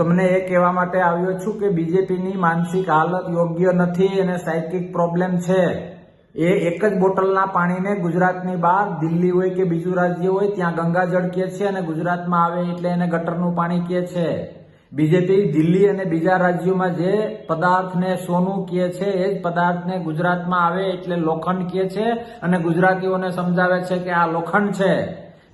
તમને એ કહેવા માટે આવ્યો છું કે બીજેપીની માનસિક હાલત યોગ્ય નથી અને સાયકિક પ્રોબ્લેમ છે. એ એક જ બોટલના પાણીને ગુજરાતની બહાર, દિલ્હી હોય કે બીજું રાજ્ય હોય, ત્યાં ગંગાજળ કહે છે અને ગુજરાતમાં આવે એટલે એને ગટરનું પાણી કહે છે. બીજેપી દિલ્હી અને બીજા રાજ્યોમાં જે પદાર્થને સોનું કહે છે, એ જ પદાર્થને ગુજરાતમાં આવે એટલે લોખંડ કહે છે અને ગુજરાતીઓને સમજાવે છે કે આ લોખંડ છે.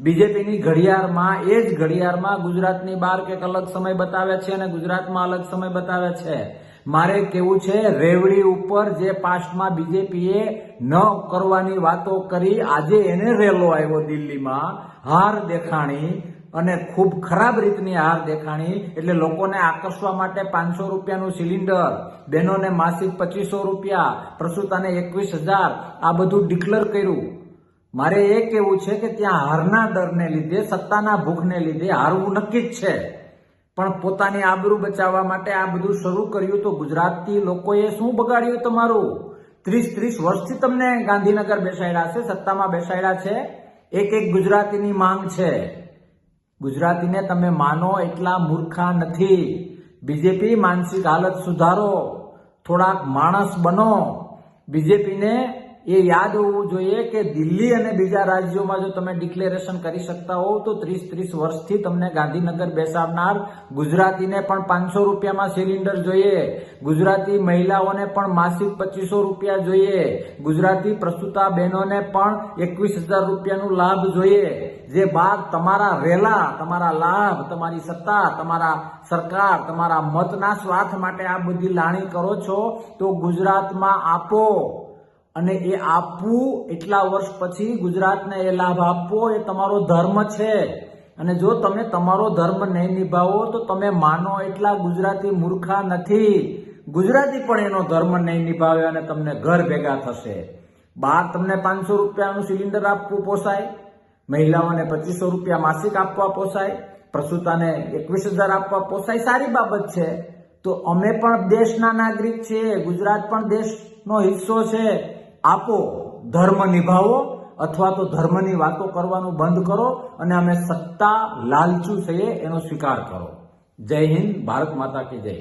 બીજેપીની ઘડિયાળમાં, એ જ ઘડિયાળમાં ગુજરાતની બહાર કંઈક અલગ સમય બતાવે છે અને ગુજરાતમાં અલગ સમય બતાવે છે. મારે કેવું છે, રેવડી ઉપર જે પાસ્ટમાં બીજેપીએ ન કરવાની વાતો કરી, આજે એને રેલો આવ્યો દિલ્હીમાં, હાર દેખાણી અને ખૂબ ખરાબ રીતની હાર દેખાણી, એટલે લોકોને આકર્ષવા માટે પાંચસો રૂપિયાનું સિલિન્ડર, બહેનોને માસિક પચીસો રૂપિયા પ્રસૂતાને એકવીસ હજાર, આ બધું ડિક્લેર કર્યું. મારે એ કેવું છે કે ત્યાં હારના ડરને લીધે, સત્તાના ભૂખને લીધે હારવું નક્કી જ છે. પણ પોતાની આબરૂ બચાવવા માટે આ બધું શરૂ કર્યું તો ગુજરાતી લોકોએ શું બગાડ્યું તમારું? ત્રીસ ત્રીસ વર્ષથી તમને ગાંધીનગર બેસાડ્યા છે, સત્તામાં બેસાડ્યા છે? એક એક ગુજરાતીની માંગ છે. ગુજરાતીને તમે માનો એટલા મૂર્ખા નથી. બીજેપી માનસિક હાલત સુધારો. થોડાક માણસ બનો. બીજેપીને એ યાદ હોવું જોઈએ કે દિલ્હી અને બીજા રાજ્યોમાં જો તમે ડિક્લેરેશન કરી શકતા હોવ, તો ત્રીસ ત્રીસ વર્ષથી તમને ગાંધીનગર બેસાડનાર ગુજરાતીને પણ પાંચસો રૂપિયામાં સિલિન્ડર જોઈએ. ગુજરાતી મહિલાઓને પણ માસિક પચીસો રૂપિયા જોઈએ. ગુજરાતી પ્રસૂતા બહેનોને પણ એકવીસ હજાર રૂપિયાનું લાભ જોઈએ. જે બાદ તમારા રેલા તમારા લાભ, તમારી સત્તા, તમારા સરકાર, તમારા મતના સ્વાર્થ માટે આ બધી લાણી કરો છો, તો ગુજરાતમાં આપો. અને એ આપવું એટલા વર્ષ પછી ગુજરાતને એ લાભ આપવો એ તમારો ધર્મ છે. અને જો તમે તમારો ધર્મ નહીં નિભાવો તો તમે માનો એટલા ગુજરાતી મૂર્ખા નથી. ગુજરાતી પણ એનો ધર્મ નહીં નિભાવે અને તમને ઘર ભેગા થશે. બહાર તમને પાંચસો રૂપિયાનું સિલિન્ડર આપવું પોસાય, મહિલાઓને પચીસો રૂપિયા માસિક આપવા પોસાય, પ્રસૂતાને એકવીસ હજાર આપવા પોસાય, સારી બાબત છે. તો અમે પણ દેશના નાગરિક છીએ, ગુજરાત પણ દેશનો હિસ્સો છે. આપો, ધર્મ નિભાવો અથવા તો ધર્મની વાતો કરવાનું બંધ કરો અને અમે સત્તા લાલચુ છીએ એનો સ્વીકાર કરો. જય હિન્દ, ભારત માતા કી જય.